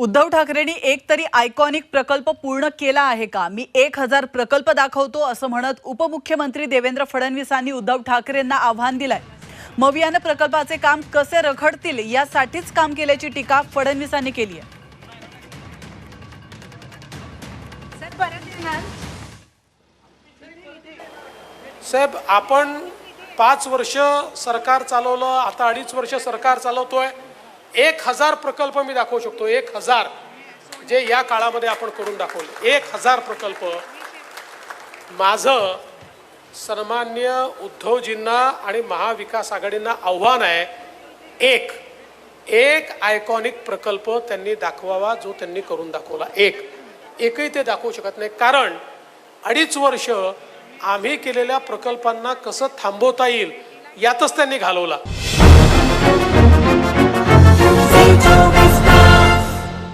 उद्धव ठाकरेंनी एक तरी आयकॉनिक प्रकल्प पूर्ण केला आहे का? मी एक हजार प्रकल्प दाखवतो असं म्हणत उपमुख्यमंत्री देवेंद्र फडणवीसांनी उद्धव ठाकरेंना आव्हान दिलंय. मवियानं प्रकल्पाचे काम कसे रखडतील यासाठीच काम केल्याची टीका फडणवीसांनी केली आहे. साहेब आपण पाच वर्ष सरकार चालवलं आता अडीच वर्ष सरकार चालवतोय. एक हजार प्रकल्प मी दाखवू शकतो एक हजार. जे या काळामध्ये आपण करून दाखवले. एक हजार प्रकल्प. माझं सन्मान्य उद्धवजींना आणि महाविकास आघाडींना आव्हान आहे एक. एक आयकॉनिक प्रकल्प त्यांनी दाखवावा जो त्यांनी करून दाखवला. एक. एकही ते दाखवू शकत नाही. कारण अडीच वर्ष आम्ही केलेल्या प्रकल्पांना कसं थांबवता येईल यातच त्यांनी घालवला.